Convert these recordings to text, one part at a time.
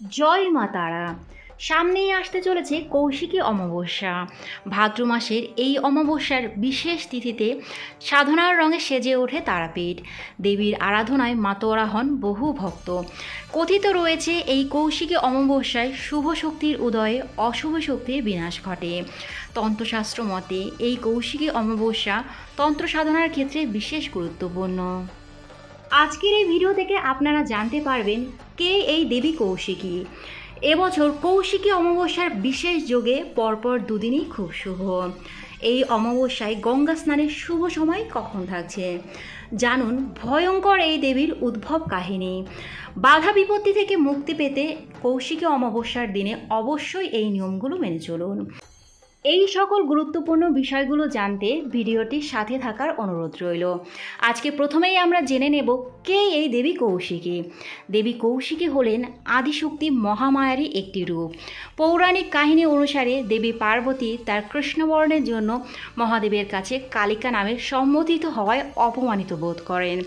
জয় মা তারা। সামনেই আসতে চলেছে কৌশিকী অমাবস্যা। ভাদ্র মাসের এই অমাবস্যার বিশেষ তিথিতে সাধনার রঙে সেজে ওঠে তারাপীঠ। দেবীর আরাধনায় মাতোয়ারা হন বহু ভক্ত। কথিত রয়েছে এই কৌশিকী অমাবস্যায় শুভ শক্তির উদয়ে অশুভ শক্তির বিনাশ ঘটে। তন্ত্রশাস্ত্র মতে এই কৌশিকী অমাবস্যা তন্ত্র সাধনার ক্ষেত্রে বিশেষ গুরুত্বপূর্ণ। আজকের এই ভিডিও থেকে আপনারা জানতে পারবেন কে এই দেবী কৌশিকী। এবছর কৌশিকী অমাবস্যার বিশেষ যোগে পরপর দুদিনই খুব শুভ। এই অমাবস্যায় গঙ্গা স্নানের শুভ সময় কখন থাকছে? জানুন ভয়ঙ্কর এই দেবীর উদ্ভব কাহিনী। বাধা বিপত্তি থেকে মুক্তি পেতে কৌশিকী অমাবস্যার দিনে অবশ্যই এই নিয়মগুলো মেনে চলুন। এই সকল গুরুত্বপূর্ণ বিষয়গুলো জানতে ভিডিওটির সাথে থাকার অনুরোধ রইল। আজকে প্রথমেই আমরা জেনে নেব কে এই দেবী কৌশিকী। দেবী কৌশিকী হলেন আদিশক্তি মহামায়ারই একটি রূপ। পৌরাণিক কাহিনী অনুসারে দেবী পার্বতী তার কৃষ্ণবর্ণের জন্য মহাদেবের কাছে কালিকা নামে সম্মতিত হওয়ায় অপমানিত বোধ করেন।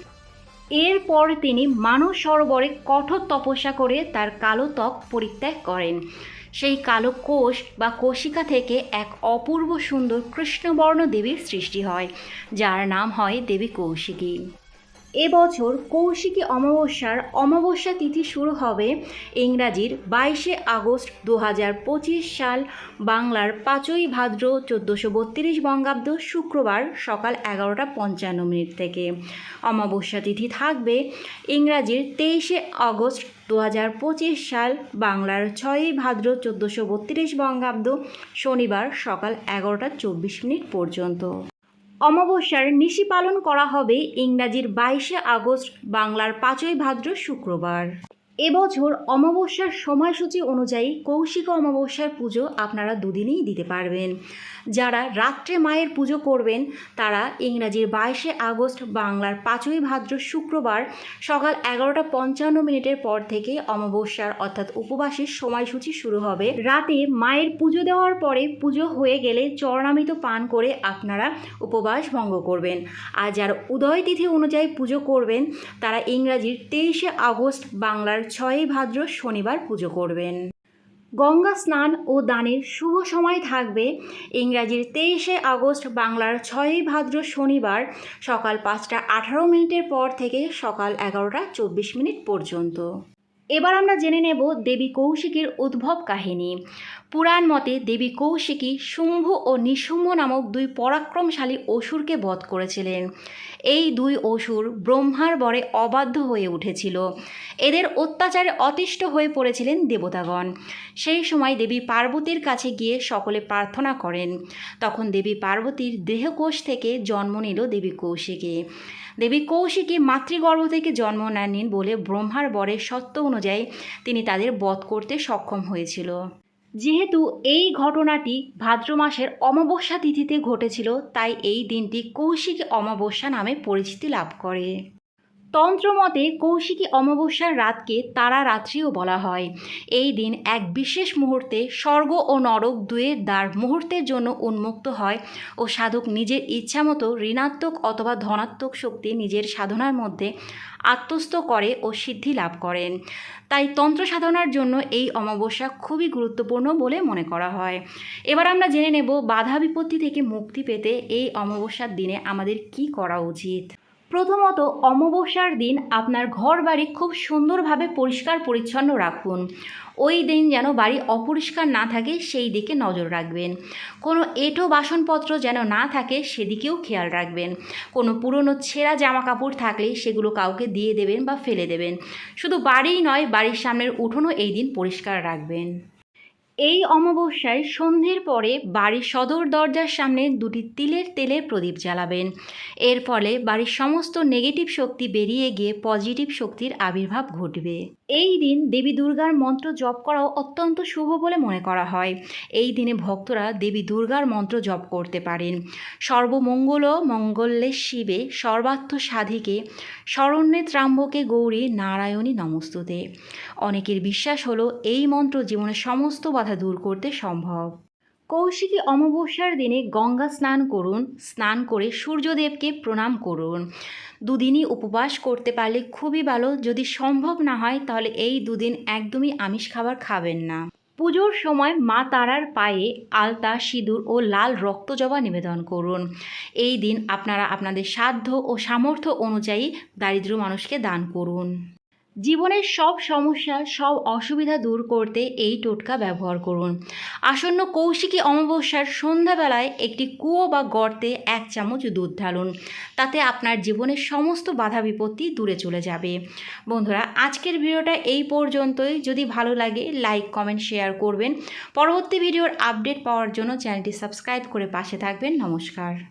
এরপর তিনি মানস সরোবরে কঠোর তপস্যা করে তার কালো ত্বক পরিত্যাগ করেন। সেই কালো কোষ বা কোষিকা থেকে এক অপূর্ব সুন্দর কৃষ্ণবর্ণ দেবীর সৃষ্টি হয়, যার নাম হয় দেবী কৌশিকী। এবছর কৌশিকী অমাবস্যার অমাবস্যা তিথি শুরু হবে ইংরাজির বাইশে আগস্ট দু হাজার পঁচিশ সাল, বাংলার পাঁচই ভাদ্র চোদ্দোশো বত্রিশ বঙ্গাব্দ শুক্রবার সকাল এগারোটা পঞ্চান্ন মিনিট থেকে। অমাবস্যা তিথি থাকবে ইংরাজির তেইশে আগস্ট দু হাজার পঁচিশ সাল, বাংলার ছয়ই ভাদ্র চোদ্দোশো বত্রিশ বঙ্গাব্দ শনিবার সকাল এগারোটা চব্বিশ মিনিট পর্যন্ত। অমাবস্যার নিশি পালন করা হবে ইংরাজির বাইশে আগস্ট বাংলার পাঁচই ভাদ্র শুক্রবার। এবছর অমাবস্যার সময়সূচি অনুযায়ী কৌশিক অমাবস্যার পুজো আপনারা দুদিনেই দিতে পারবেন। যারা রাত্রে মায়ের পুজো করবেন, তারা ইংরাজির বাইশে আগস্ট বাংলার পাঁচই ভাদ্র শুক্রবার সকাল এগারোটা পঞ্চান্ন মিনিটের পর থেকে অমাবস্যার অর্থাৎ উপবাসের সময়সূচি শুরু হবে। রাতে মায়ের পুজো দেওয়ার পরে পুজো হয়ে গেলে চরণামিত পান করে আপনারা উপবাস ভঙ্গ করবেন। আর যারা উদয় তিথি অনুযায়ী পুজো করবেন, তারা ইংরাজির তেইশে আগস্ট বাংলার ছয়ই ভাদ্র শনিবার পুজো করবেন। গঙ্গা স্নান ও দানের শুভ সময় থাকবে ইংরাজির তেইশে আগস্ট বাংলার ছয়ই ভাদ্র শনিবার সকাল পাঁচটা আঠারো মিনিটের পর থেকে সকাল এগারোটা চব্বিশ মিনিট পর্যন্ত। এবার আমরা জেনে নেব দেবী কৌশিকীর উদ্ভব কাহিনী। পুরাণ মতে দেবী কৌশিকী শুম্ভ ও নিশুম্ভ নামক দুই পরাক্রমশালী অসুরকে বধ করেছিলেন। এই দুই অসুর ব্রহ্মার বরে অবাধ্য হয়ে উঠেছিল। এদের অত্যাচারে অতিষ্ঠ হয়ে পড়েছিলেন দেবতাগণ। সেই সময় দেবী পার্বতীর কাছে গিয়ে সকলে প্রার্থনা করেন। তখন দেবী পার্বতীর দেহকোষ থেকে জন্ম নিল দেবী কৌশিকী। দেবী কৌশিকী মাতৃগর্ভ থেকে জন্ম নেননি বলে ব্রহ্মার বরের সত্য অনুযায়ী তিনি তাদের বধ করতে সক্ষম হয়েছিল। যেহেতু এই ঘটনাটি ভাদ্র মাসের অমাবস্যা তিথিতে ঘটেছিল, তাই এই দিনটি কৌশিক অমাবস্যা নামে পরিচিতি লাভ করে। তন্ত্রমতে কৌশিকী অমাবস্যার রাতকে তারা রাত্রিও বলা হয়। এই দিন এক বিশেষ মুহূর্তে স্বর্গ ও নরক দুয়ের দ্বার মুহূর্তের জন্য উন্মুক্ত হয় ও সাধক নিজের ইচ্ছামতো ঋণাত্মক অথবা ধনাত্মক শক্তি নিজের সাধনার মধ্যে আত্মস্থ করে ও সিদ্ধি লাভ করেন। তাই তন্ত্র সাধনার জন্য এই অমাবস্যা খুবই গুরুত্বপূর্ণ বলে মনে করা হয়। এবার আমরা জেনে নেব বাধা বিপত্তি থেকে মুক্তি পেতে এই অমাবস্যার দিনে আমাদের কি করা উচিত? প্রথমত অমাবস্যার দিন আপনার ঘর বাড়ি খুব সুন্দরভাবে পরিষ্কার পরিচ্ছন্ন রাখুন। ওই দিন যেন বাড়ি অপরিষ্কার না থাকে, সেই দিকে নজর রাখবেন। কোনো এঁটো বাসনপত্র যেন না থাকে, সেদিকেও খেয়াল রাখবেন। কোনো পুরনো ছেঁড়া জামা কাপড় থাকলে সেগুলো কাউকে দিয়ে দেবেন বা ফেলে দেবেন। শুধু বাড়িই নয়, বাড়ির সামনের উঠোনও এই দিন পরিষ্কার রাখবেন। এই অমাবস্যায় সন্ধ্যের পরে বাড়ির সদর দরজার সামনে দুটি তিলের তেলে প্রদীপ জ্বালাবেন। এর ফলে বাড়ির সমস্ত নেগেটিভ শক্তি বেরিয়ে গিয়ে পজিটিভ শক্তির আবির্ভাব ঘটবে। এই দিন দেবী দুর্গার মন্ত্র জপ করাও অত্যন্ত শুভ বলে মনে করা হয়। এই দিনে ভক্তরা দেবী দুর্গার মন্ত্র জপ করতে পারেন। সর্বমঙ্গল মঙ্গল্যে শিবে সর্বার্থ সাধিকে শরণ্যে ত্রাম্বকে গৌরী নারায়ণী নমস্তুতে। অনেকের বিশ্বাস হলো এই মন্ত্র জীবনের সমস্ত বাধা দূর করতে সম্ভব। কৌশিকী অমাবস্যার দিনে গঙ্গা স্নান করুন, স্নান করে সূর্যদেবকে প্রণাম করুন। দুদিনই উপবাস করতে পারলে খুবই ভালো। যদি সম্ভব না হয়, তাহলে এই দুদিন একদমই আমিষ খাবার খাবেন না। পুজোর সময় মা তারার পায়ে আলতা, সিঁদুর ও লাল রক্তজবা নিবেদন করুন। এই দিন আপনারা আপনাদের সাধ্য ও সামর্থ্য অনুযায়ী দারিদ্র মানুষকে দান করুন। জীবনের সব সমস্যা, সব অসুবিধা দূর করতে এই টোটকা ব্যবহার করুন। আসন্ন কৌশিকী অমাবস্যার সন্ধ্যাবেলায় একটি কুয়ো বা গর্তে এক চামচ দুধ ঢালুন। তাতে আপনার জীবনের সমস্ত বাধা বিপত্তি দূরে চলে যাবে। বন্ধুরা, আজকের ভিডিওটা এই পর্যন্তই। যদি ভালো লাগে, লাইক, কমেন্ট, শেয়ার করবেন। পরবর্তী ভিডিওর আপডেট পাওয়ার জন্য চ্যানেলটি সাবস্ক্রাইব করে পাশে থাকবেন। নমস্কার।